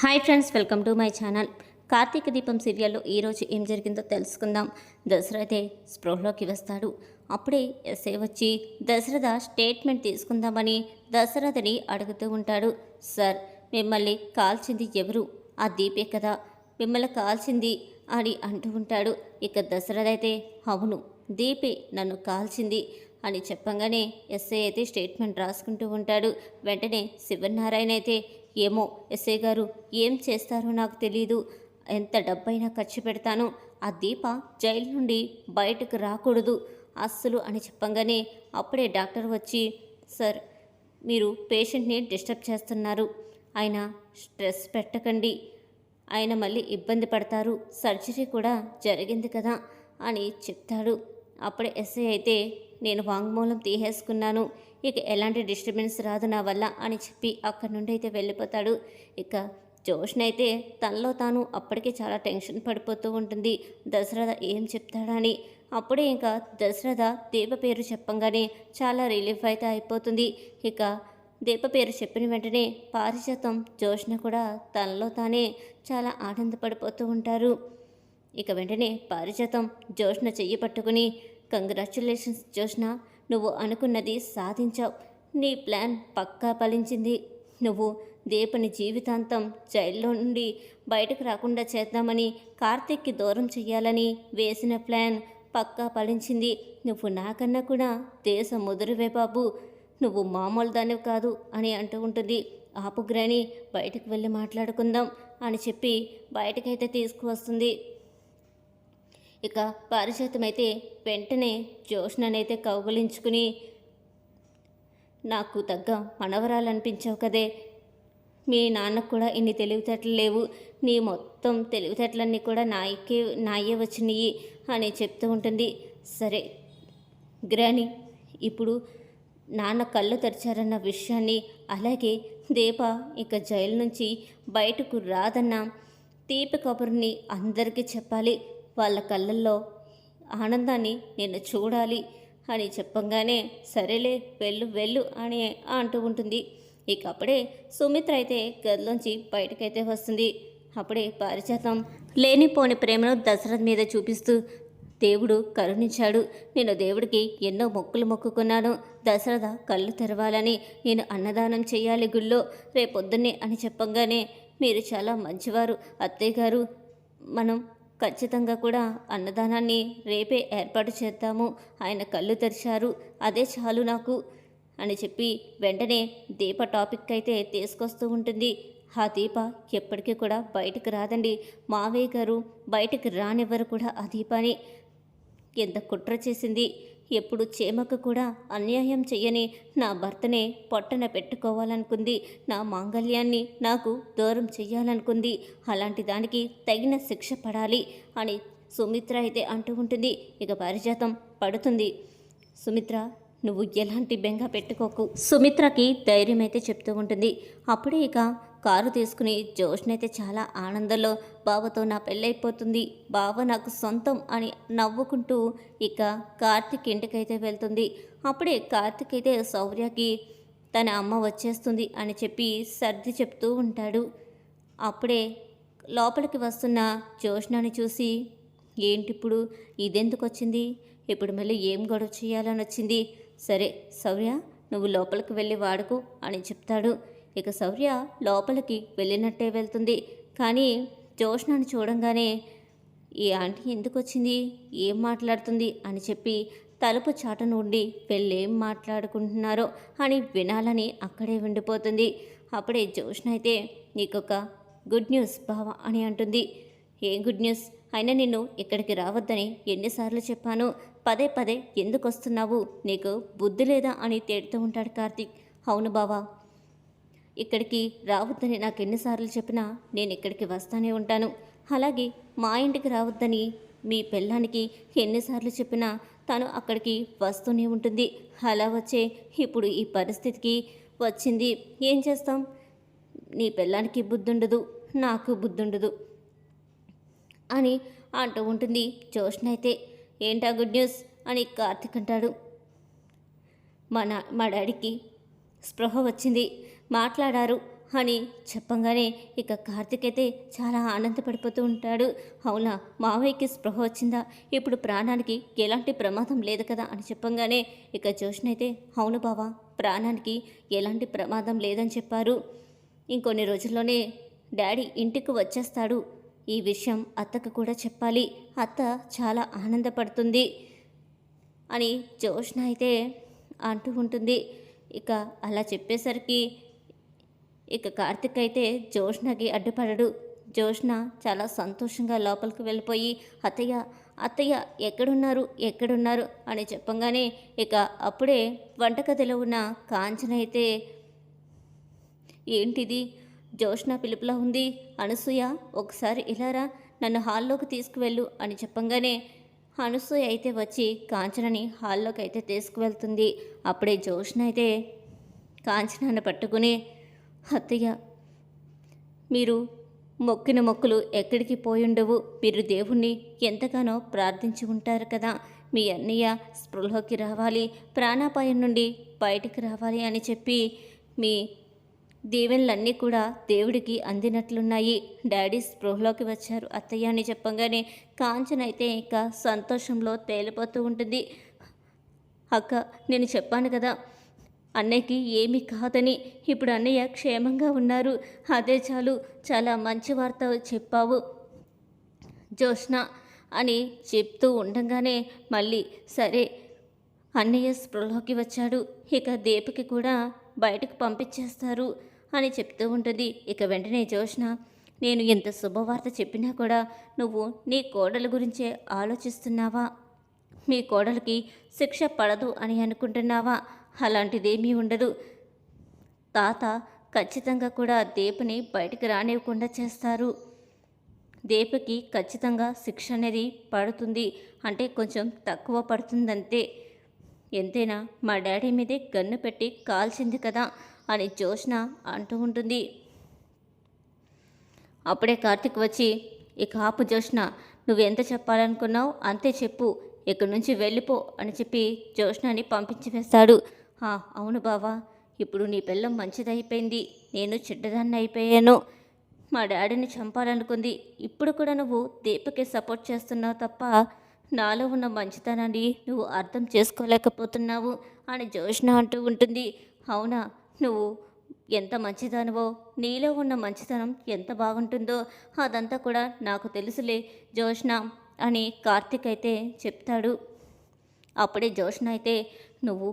Hi friends welcome to my channel. Karthika Deepam సీరియల్లో ఈరోజు ఏం జరిగిందో తెలుసుకుందాం. దశరథే స్పృహలోకి వస్తాడు. అప్పుడే ఎస్ఐ వచ్చి దశరథ స్టేట్మెంట్ తీసుకుందామని దశరథని అడుగుతూ ఉంటాడు. సార్ మిమ్మల్ని కాల్చింది ఎవరు? ఆ దీపే కదా. మిమ్మల్ని కాల్చింది అని అంటూ ఉంటాడు. ఇక దశరథ అయితే అవును దీపే నన్ను కాల్చింది అని చెప్పంగానే ఎస్ఐ అయితే స్టేట్మెంట్ రాసుకుంటూ ఉంటాడు. వెంటనే శివనారాయణ అయితే ఏమో ఎస్ఐ గారు ఏం చేస్తారో నాకు తెలియదు ఎంత డబ్బైనా ఖర్చు పెడతాను. ఆ దీప జైలు నుండి బయటకు రాకూడదు. అస్సలు అని చెప్పంగానే అప్పుడే డాక్టర్ వచ్చి సార్ మీరు పేషెంట్ని డిస్టర్బ్ చేస్తున్నారు. ఆయన స్ట్రెస్ పెట్టకండి. ఆయన మళ్ళీ ఇబ్బంది పడతారు. సర్జరీ కూడా జరిగింది కదా అని చెప్తాడు. అప్పుడే ఎస్ఐ అయితే నేను వాంగ్మూలం తీసేసుకున్నాను. ఇక ఎలాంటి డిస్టర్బెన్స్ రాదు నా వల్ల అని చెప్పి అక్కడి నుండి అయితే వెళ్ళిపోతాడు. ఇక జోష్న అయితే తనలో తాను అప్పటికే చాలా టెన్షన్ పడిపోతూ ఉంటుంది. దశరథ ఏం చెప్తాడని అప్పుడే ఇంకా దశరథ దీప పేరు చెప్పంగానే చాలా రిలీఫ్ అయితే అయిపోతుంది. ఇక దీప పేరు చెప్పిన వెంటనే పారిజాతం జోష్న కూడా తనలో తానే చాలా ఆనందపడిపోతూ ఉంటారు. ఇక వెంటనే పారిజాతం జోష్న చెయ్యి పట్టుకుని కంగ్రాచులేషన్స్ జోష్న నువ్వు అనుకున్నది సాధించావు. నీ ప్లాన్ పక్కా ఫలించింది. నువ్వు దీపని జీవితాంతం జైల్లో నుండి బయటకు రాకుండా చేద్దామని కార్తీక్కి దూరం చేయాలని వేసిన ప్లాన్ పక్కా ఫలించింది. నువ్వు నాకన్నా కూడా దేశ ముదురువే బాబు. నువ్వు మామూలు దానివి కాదు అని అంటూ ఉంటుంది. ఆపుగ్రాని బయటకు వెళ్ళి మాట్లాడుకుందాం అని చెప్పి బయటకైతే తీసుకువస్తుంది. ఇక పారిజాతమైతే వెంటనే జోష్ననైతే కౌగులించుకుని నాకు తగ్గ మనవరాలనిపించావు కదే. మీ నాన్నకు కూడా ఇన్ని తెలివితేటలు లేవు. నీ మొత్తం తెలివితేటలన్నీ కూడా నాయకే నాయే వచ్చినాయి అని చెప్తూ ఉంటుంది. సరే గ్రాని ఇప్పుడు నాన్న కళ్ళు తెరిచారన్న విషయాన్ని అలాగే దీప ఇక జైలు నుంచి బయటకు రాదన్న తీపి కబుర్ని అందరికీ చెప్పాలి. వాళ్ళ కళ్ళల్లో ఆనందాన్ని నేను చూడాలి అని చెప్పంగానే సరేలే వెళ్ళు వెళ్ళు అని అంటూ ఉంటుంది. ఇక అప్పుడే సుమిత్ర అయితే గదిలోంచి బయటకైతే వస్తుంది. అప్పుడే పారిజాతం లేనిపోని ప్రేమను దశరథ్ మీద చూపిస్తూ దేవుడు కరుణించాడు. నేను దేవుడికి ఎన్నో మొక్కులు మొక్కుకున్నాను. దశరథ కళ్ళు తెరవాలని నేను అన్నదానం చేయాలి గుళ్ళో రేపొద్దున్నే అని చెప్పంగానే మీరు చాలా మంచివారు. అత్తయ్య గారు మనం ఖచ్చితంగా కూడా అన్నదానాన్ని రేపే ఏర్పాటు చేద్దాము. ఆయన కళ్ళు తెరిచారు. అదే చాలు నాకు అని చెప్పి వెంటనే దీప టాపిక్ అయితే తీసుకొస్తూ ఉంటుంది. ఆ దీప ఎప్పటికీ కూడా బయటకు రాదండి. మావయ్య గారు బయటకు రానివ్వరు కూడా ఆ దీపాని. ఎంత కుట్ర చేసింది. ఎప్పుడు చేమకు కూడా అన్యాయం చెయ్యని నా భర్తనే పొట్టన పెట్టుకోవాలనుకుంది. నా మాంగల్యాన్ని నాకు దూరం చెయ్యాలనుకుంది. అలాంటి దానికి తగిన శిక్ష పడాలి అని సుమిత్ర అయితే అంటూ ఉంటుంది. ఇక పారిజాతం పడుతుంది. సుమిత్ర నువ్వు ఎలాంటి బెంగ పెట్టుకోకు. సుమిత్రకి ధైర్యం అయితే చెప్తూ ఉంటుంది. అప్పుడే ఇక కారు తీసుకుని జోష్నైతే చాలా ఆనందంలో బావతో నా పెళ్ళైపోతుంది బావ నాకు సొంతం అని నవ్వుకుంటూ ఇక కార్తిక్ ఇంటికైతే వెళ్తుంది. అప్పుడే కార్తిక్ అయితే శౌర్యకి తన అమ్మ వచ్చేస్తుంది అని చెప్పి సర్ది చెప్తూ ఉంటాడు. అప్పుడే లోపలికి వస్తున్న జోష్నాని చూసి ఏంటిప్పుడు? ఇదెందుకు వచ్చింది ఇప్పుడు మళ్ళీ ఏం గొడవ చేయాలని వచ్చింది సరే శౌర్య నువ్వు లోపలికి వెళ్ళి వాడుకో అని చెప్తాడు. ఇక శౌర్య లోపలికి వెళ్ళినట్టే వెళ్తుంది. కానీ జోష్నాని చూడంగానే ఈ ఆంటీ ఎందుకు వచ్చింది ఏం మాట్లాడుతుంది? అని చెప్పి తలుపు చాట నుండి వెళ్ళేం మాట్లాడుకుంటున్నారో అని వినాలని అక్కడే ఉండిపోతుంది. అప్పుడే జోష్న అయితే నీకొక గుడ్ న్యూస్ బావ అని అంటుంది. ఏం గుడ్ న్యూస్? అయినా నిన్ను ఇక్కడికి రావద్దని ఎన్నిసార్లు చెప్పాను. పదే పదే ఎందుకు వస్తున్నావు నీకు బుద్ధి లేదా? అని తేడుతూ ఉంటాడు కార్తీక్. అవును బావా ఇక్కడికి రావద్దని నాకు ఎన్నిసార్లు చెప్పినా నేను ఇక్కడికి వస్తానే ఉంటాను. అలాగే మా ఇంటికి రావద్దని మీ పిల్లానికి ఎన్నిసార్లు చెప్పినా తను అక్కడికి వస్తూనే ఉంటుంది. అలా వచ్చే ఇప్పుడు ఈ పరిస్థితికి వచ్చింది. ఏం చేస్తాం? నీ పిల్లానికి బుద్ధుండదు నాకు బుద్ధుండదు అని అంటూ ఉంటుంది జోష్ణ అయితే. ఏంటా గుడ్ న్యూస్? అని కార్తిక్ అంటాడు. మా నా మా డాడీకి స్పృహ వచ్చింది. మాట్లాడారు. అని చెప్పంగానే ఇక కార్తిక్ అయితే చాలా ఆనందపడిపోతూ ఉంటాడు. అవునా మావయ్యకి స్పృహ వచ్చిందా? ఇప్పుడు ప్రాణానికి ఎలాంటి ప్రమాదం లేదు కదా అని చెప్పంగానే ఇక జోష్న అయితే అవును బావా ప్రాణానికి ఎలాంటి ప్రమాదం లేదని చెప్పారు. ఇంకొన్ని రోజుల్లోనే డాడీ ఇంటికి వచ్చేస్తాడు. ఈ విషయం అత్తకు కూడా చెప్పాలి. అత్త చాలా ఆనందపడుతుంది అని జోష్న అయితే అంటూ ఉంటుంది. ఇక అలా చెప్పేసరికి ఇక కార్తిక్ అయితే జోష్నకి అడ్డుపడడు. జోష్న చాలా సంతోషంగా లోపలికి వెళ్ళిపోయి అత్తయ్య అత్తయ్య ఎక్కడున్నారు? ఎక్కడున్నారు? అని చెప్పంగానే ఇక అప్పుడే వంటగదిలో ఉన్న కాంచన అయితే ఏంటిది? జోష్న పిలుపులా ఉంది? అనసూయ ఒకసారి ఇలారా నన్ను హాల్లోకి తీసుకువెళ్ళు అని చెప్పంగానే అనసూయ అయితే వచ్చి కాంచనని హాల్లోకి అయితే తీసుకువెళ్తుంది. అప్పుడే జోష్న అయితే కాంచనాన్ని పట్టుకుని అత్తయ్య మీరు మొక్కిన మొక్కులు ఎక్కడికి పోయుండవు. మీరు దేవుణ్ణి ఎంతగానో ప్రార్థించి ఉంటారు కదా. మీ అన్నయ్య స్పృహలోకి రావాలి ప్రాణాపాయం నుండి బయటికి రావాలి అని చెప్పి మీ దీవెనలన్నీ కూడా దేవుడికి అందినట్లున్నాయి. డాడీ స్పృహలోకి వచ్చారు అత్తయ్య అని చెప్పంగానే కాంచన అయితే ఇంకా సంతోషంలో తేలిపోతూ ఉంటుంది. అక్క నేను చెప్పాను కదా అన్నయ్యకి ఏమీ కాదని ఇప్పుడు అన్నయ్య క్షేమంగా ఉన్నారు. అదే చాలు చాలా మంచి వార్త చెప్పావు జోష్న అని చెప్తూ ఉండగానే మళ్ళీ సరే అన్నయ్య స్పృహలోకి వచ్చాడు. ఇక దీపకి కూడా బయటకు పంపించేస్తారు అని చెప్తూ ఉంటుంది. ఇక వెంటనే జోష్న నేను ఎంత శుభవార్త చెప్పినా కూడా నువ్వు నీ కోడల గురించే ఆలోచిస్తున్నావా? మీ కోడలికి శిక్ష పడదు అని అనుకుంటున్నావా? అలాంటిదేమీ ఉండదు. తాత ఖచ్చితంగా కూడా దీపని బయటికి రానివ్వకుండా చేస్తారు. దీపకి ఖచ్చితంగా శిక్ష అనేది పడుతుంది. అంటే కొంచెం తక్కువ పడుతుందంతే. ఎంతైనా మా డాడీ మీదే గన్ను పెట్టి కాల్చింది కదా అని జోష్న అంటూ ఉంటుంది. అప్పుడే కార్తిక్ వచ్చి ఇక ఆపు జోష్న నువ్వెంత చెప్పాలనుకున్నావు అంతే చెప్పు. ఇక్కడి నుంచి వెళ్ళిపో అని చెప్పి జోష్నని పంపించి వేస్తాడు. అవును బావా ఇప్పుడు నీ పిల్లం మంచిదైపోయింది. నేను చెడ్డదాన్ని అయిపోయాను. మా డాడీని చంపాలనుకుంది. ఇప్పుడు కూడా నువ్వు దీపకి సపోర్ట్ చేస్తున్నావు తప్ప నాలో ఉన్న మంచితనాన్ని నువ్వు అర్థం చేసుకోలేకపోతున్నావు అని జోష్ణ అంటూ ఉంటుంది. అవునా నువ్వు ఎంత మంచిదానివో నీలో ఉన్న మంచితనం ఎంత బాగుంటుందో అదంతా కూడా నాకు తెలుసులే జోష్ణ అని కార్తిక్ అయితే చెప్తాడు. అప్పుడే జోష్ణ అయితే నువ్వు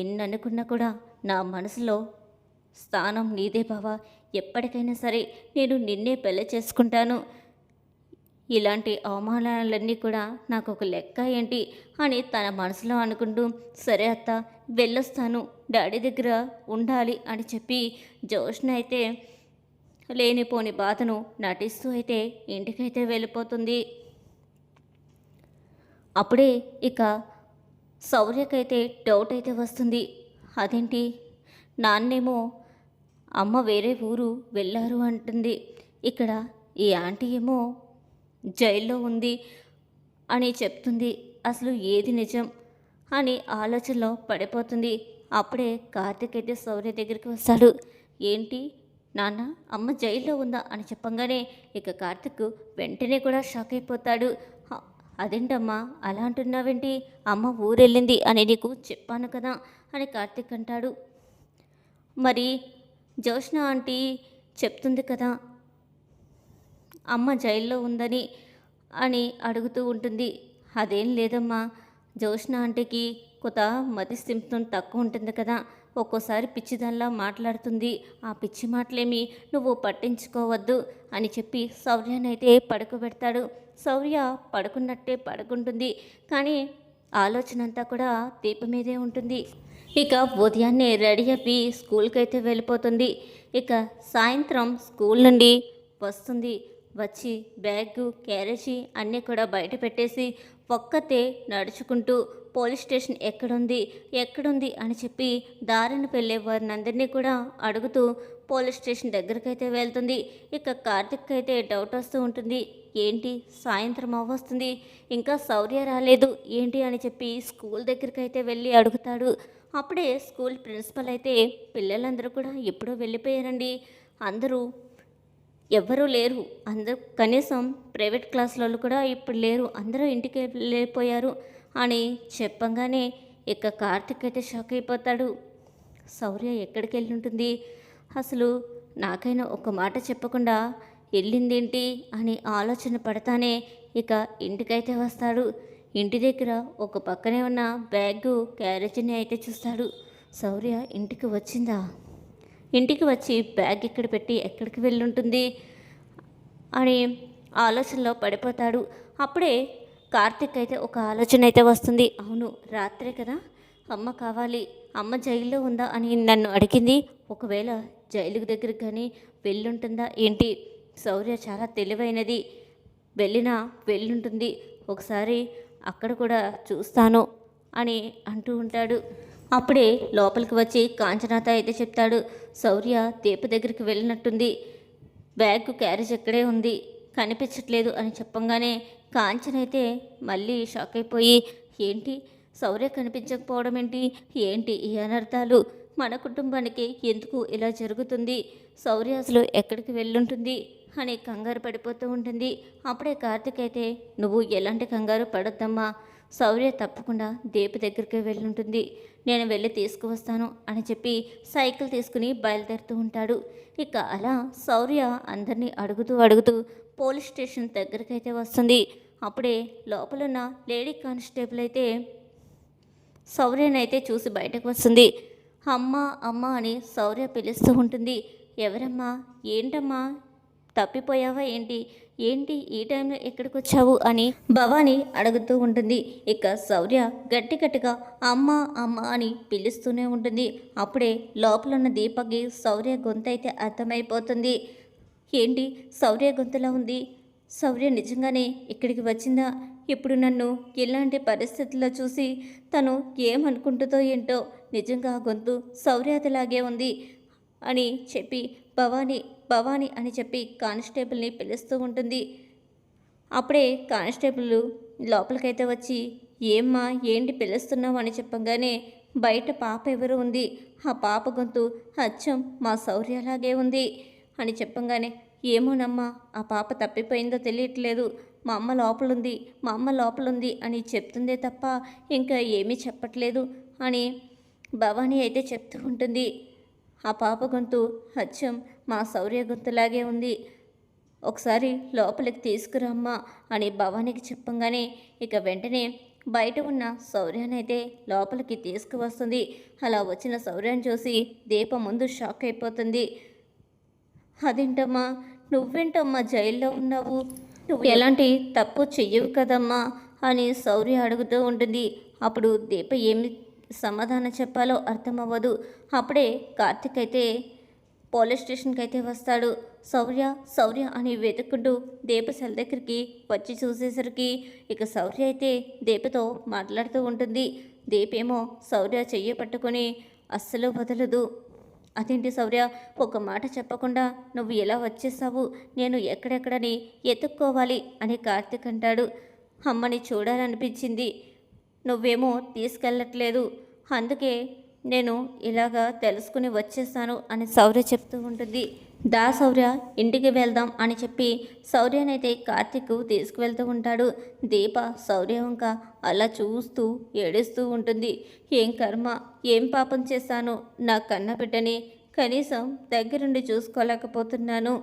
ఎన్ని అనుకున్నా కూడా నా మనసులో స్థానం నీదే బావా. ఎప్పటికైనా సరే నేను నిన్నే పెళ్ళి చేసుకుంటాను. ఇలాంటి అవమానాలన్నీ కూడా నాకు ఒక లెక్క ఏంటి అని తన మనసులో అనుకుంటూ సరే అత్త వెళ్ళొస్తాను డాడీ దగ్గర ఉండాలి అని చెప్పి జోష్న అయితే లేనిపోని బాధను నటిస్తూ అయితే ఇంటికైతే వెళ్ళిపోతుంది. అప్పుడే ఇక శౌర్యకైతే డౌట్ అయితే వస్తుంది. అదేంటి? నాన్నేమో అమ్మ వేరే ఊరు వెళ్ళారు అంటుంది. ఇక్కడ ఈ ఆంటీ ఏమో జైల్లో ఉంది అని చెప్తుంది. అసలు ఏది నిజం? అని ఆలోచనలో పడిపోతుంది. అప్పుడే కార్తిక్ అయితే శౌర్య దగ్గరికి వస్తాడు. ఏంటి? నాన్న అమ్మ జైల్లో ఉందా అని చెప్పంగానే ఇక కార్తిక్ వెంటనే కూడా షాక్ అయిపోతాడు. అదేంటమ్మా? అలా అంటున్నావేంటి? అమ్మ ఊరెళ్ళింది అని నీకు చెప్పాను కదా అని కార్తీక్ అంటాడు. మరి జోష్ణ ఆంటీ చెప్తుంది కదా అమ్మ జైల్లో ఉందని అని అడుగుతూ ఉంటుంది. అదేం లేదమ్మా జోష్ణ ఆంటీకి కొత్త మతిస్థిమితం తక్కువ ఉంటుంది కదా ఒక్కోసారి పిచ్చిదానిలా మాట్లాడుతుంది. ఆ పిచ్చి మాటలేమి నువ్వు పట్టించుకోవద్దు అని చెప్పి శౌర్యానైతే పడుకోబెడతాడు. శౌర్య పడుకున్నట్టే పడుకుంటుంది. కానీ ఆలోచన అంతా కూడా దీప మీదే ఉంటుంది. ఇక ఉదయాన్నే రెడీ అయ్యి స్కూల్కి అయితే వెళ్ళిపోతుంది. ఇక సాయంత్రం స్కూల్ నుండి వస్తుంది. వచ్చి బ్యాగ్ క్యారేజీ అన్నీ కూడా బయట పెట్టేసి ఒక్కతే నడుచుకుంటూ పోలీస్ స్టేషన్ ఎక్కడుంది ఎక్కడుంది అని చెప్పి దారిని వెళ్ళే వారిని అందరినీ కూడా అడుగుతూ పోలీస్ స్టేషన్ దగ్గరకైతే వెళ్తుంది. ఇక కార్తిక్ అయితే డౌట్ వస్తూ ఉంటుంది. ఏంటి? సాయంత్రం అవ్వస్తుంది. ఇంకా శౌర్య రాలేదు. ఏంటి అని చెప్పి స్కూల్ దగ్గరికి అయితే వెళ్ళి అడుగుతాడు. అప్పుడే స్కూల్ ప్రిన్సిపల్ అయితే పిల్లలందరూ కూడా ఎప్పుడో వెళ్ళిపోయారండి. అందరూ ఎవ్వరూ లేరు. అందరూ కనీసం ప్రైవేట్ క్లాసులలో కూడా ఇప్పుడు లేరు. అందరూ ఇంటికి వెళ్ళిపోయారు అని చెప్పంగానే ఇక కార్తిక్ అయితే షాక్ అయిపోతాడు. శౌర్య ఎక్కడికి వెళ్ళి ఉంటుంది? అసలు నాకైనా ఒక మాట చెప్పకుండా వెళ్ళిందేంటి అని ఆలోచన పడతానే ఇక ఇంటికైతే వస్తాడు. ఇంటి దగ్గర ఒక పక్కనే ఉన్న బ్యాగు క్యారేజీని అయితే చూస్తాడు. శౌర్య ఇంటికి వచ్చిందా? ఇంటికి వచ్చి బ్యాగ్ ఇక్కడ పెట్టి ఎక్కడికి వెళ్ళుంటుంది అని ఆలోచనలో పడిపోతాడు. అప్పుడే కార్తిక్ అయితే ఒక ఆలోచన అయితే వస్తుంది. అవును రాత్రే కదా. అమ్మ కావాలి అమ్మ జైల్లో ఉందా అని నన్ను అడిగింది. ఒకవేళ జైలు దగ్గరికి కానీ వెళ్ళుంటుందా ఏంటి? శౌర్య చాలా తెలివైనది. వెళ్ళినా వెళ్ళుంటుంది. ఒకసారి అక్కడ కూడా చూస్తాను అని అంటూ ఉంటాడు. అప్పుడే లోపలికి వచ్చి కాంచనాథ అయితే చెప్తాడు శౌర్య దీప దగ్గరికి వెళ్ళినట్టుంది. బ్యాగ్ క్యారేజ్ ఎక్కడే ఉంది. కనిపించట్లేదు అని చెప్పంగానే కాంచన అయితే మళ్ళీ షాక్ అయిపోయి ఏంటి? శౌర్య కనిపించకపోవడం ఏంటి ఏంటి ఈ అనర్థాలు? మన కుటుంబానికి ఎందుకు ఇలా జరుగుతుంది? శౌర్య అసలు ఎక్కడికి వెళ్ళుంటుంది? అని కంగారు పడిపోతూ ఉంటుంది. అప్పుడే కార్తిక్ అయితే నువ్వు ఎలాంటి కంగారు పడొద్దమ్మా. శౌర్య తప్పకుండా దీప దగ్గరికి వెళ్ళుంటుంది. నేను వెళ్ళి తీసుకువస్తాను అని చెప్పి సైకిల్ తీసుకుని బయలుదేరుతూ ఉంటాడు. ఇక అలా శౌర్య అందరినీ అడుగుతూ అడుగుతూ పోలీస్ స్టేషన్ దగ్గరికైతే వస్తుంది. అప్పుడే లోపలున్న లేడీ కానిస్టేబుల్ అయితే శౌర్యనైతే చూసి బయటకు వస్తుంది. అమ్మ అమ్మ అని శౌర్య పిలుస్తూ ఉంటుంది. ఎవరమ్మా? ఏంటమ్మా? తప్పిపోయావా ఏంటి? ఏంటి ఈ టైంలో ఎక్కడికి వచ్చావు అని భవాని అడుగుతూ ఉంటుంది. ఇక శౌర్య గట్టి గట్టిగా అమ్మ అమ్మ అని పిలుస్తూనే ఉంటుంది. అప్పుడే లోపల ఉన్న దీపకి శౌర్య గొంతు అయితే అర్థమైపోతుంది. ఏంటి? శౌర్య గొంతులా ఉంది? శౌర్య నిజంగానే ఇక్కడికి వచ్చిందా? ఇప్పుడు నన్ను ఇలాంటి పరిస్థితుల్లో చూసి తను ఏమనుకుంటుందో ఏంటో నిజంగా ఆ గొంతు శౌర్యాదిలాగే ఉంది అని చెప్పి భవానీ భవానీ అని చెప్పి కానిస్టేబుల్ని పిలుస్తూ ఉంటుంది. అప్పుడే కానిస్టేబుల్ లోపలికైతే వచ్చి ఏమ్మా ఏంటి పిలుస్తున్నావు? అని చెప్పగానే బయట పాప ఎవరు ఉంది. ఆ పాప గొంతు అచ్చం మా శౌర్యలాగే ఉంది. అని చెప్పంగానే ఏమోనమ్మా ఆ పాప తప్పిపోయిందో తెలియట్లేదు. మా అమ్మ లోపలుంది మా అమ్మ లోపలుంది అని చెప్తుందే తప్ప ఇంకా ఏమీ చెప్పట్లేదు అని భవానీ అయితే చెప్తూ ఉంటుంది. ఆ పాప గొంతు అచ్చం మా శౌర్య గొంతులాగే ఉంది. ఒకసారి లోపలికి తీసుకురమ్మా అని భవానీకి చెప్పంగానే ఇక వెంటనే బయట ఉన్న శౌర్యానైతే లోపలికి తీసుకువస్తుంది. అలా వచ్చిన శౌర్యాన్ని చూసి దీప ముందు షాక్ అయిపోతుంది. అదేంటమ్మా నువ్వేంటమ్మా జైల్లో ఉన్నావు? నువ్వు ఎలాంటి తప్పు చెయ్యవు కదమ్మా అని శౌర్య అడుగుతూ ఉంటుంది. అప్పుడు దీప ఏమి సమాధానం చెప్పాలో అర్థమవ్వదు. అప్పుడే కార్తిక్ అయితే పోలీస్ స్టేషన్కి అయితే వస్తాడు. శౌర్య శౌర్య అని వెతుక్కుంటూ దీప సెల్ దగ్గరికి వచ్చి చూసేసరికి ఇక శౌర్య అయితే దీపతో మాట్లాడుతూ ఉంటుంది. దీపేమో శౌర్య చెయ్యి పట్టుకొని అస్సలు వదలదు. అదేంటి శౌర్య ఒక మాట చెప్పకుండా నువ్వు ఎలా వచ్చేసావు? నేను ఎక్కడెక్కడని ఎత్తుక్కోవాలి అని కార్తిక్ అంటాడు. అమ్మని చూడాలనిపించింది. నువ్వేమో తీసుకెళ్ళట్లేదు. అందుకే నేను ఇలాగా తెలుసుకుని వచ్చేసాను అని శౌర్య చెప్తూ ఉంటుంది. దా శౌర్య ఇంటికి వెళ్దాం అని చెప్పి శౌర్యనైతే కార్తిక్ తీసుకువెళ్తూ ఉంటాడు. దీప శౌర్య ఇంకా అలా చూస్తూ ఏడుస్తూ ఉంటుంది. ఏం కర్మ? ఏం పాపం చేశాను? నా కన్న బిడ్డని కనీసం దగ్గరుండి చూసుకోలేకపోతున్నాను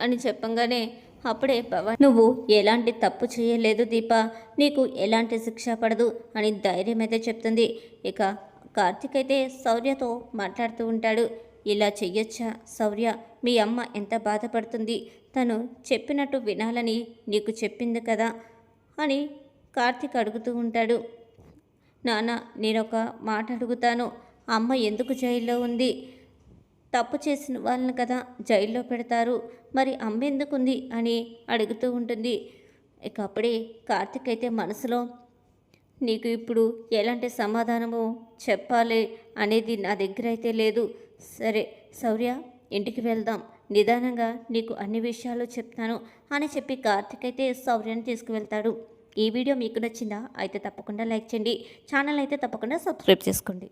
అని చెప్పంగానే అప్పుడే పవన్ నువ్వు ఎలాంటి తప్పు చేయలేదు దీప. నీకు ఎలాంటి శిక్ష పడదు అని ధైర్యం అయితే చెప్తుంది. ఇక కార్తిక్ అయితే శౌర్యతో మాట్లాడుతూ ఉంటాడు. ఇలా చెయ్యొచ్చా శౌర్య మీ అమ్మ ఎంత బాధపడుతుంది? తను చెప్పినట్టు వినాలని నీకు చెప్పింది కదా? అని కార్తిక్ అడుగుతూ ఉంటాడు. నాన్న నేనొక మాట అడుగుతాను. అమ్మ ఎందుకు జైల్లో ఉంది? తప్పు చేసిన వాళ్ళని కదా జైల్లో పెడతారు. మరి అమ్మెందుకుంది అని అడుగుతూ ఉంటుంది. ఇక అప్పుడే కార్తిక్ అయితే మనసులో నీకు ఇప్పుడు ఎలాంటి సమాధానము చెప్పాలి అనేది నా దగ్గర అయితే లేదు. సరే శౌర్య ఇంటికి వెళ్దాం. నిదానంగా నీకు అన్ని విషయాలు చెప్తాను అని చెప్పి కార్తిక్ అయితే శౌర్యాన్ని తీసుకువెళ్తాడు. ఈ వీడియో మీకు నచ్చిందా? అయితే తప్పకుండా లైక్ చేయండి. ఛానల్ అయితే తప్పకుండా సబ్స్క్రైబ్ చేసుకోండి.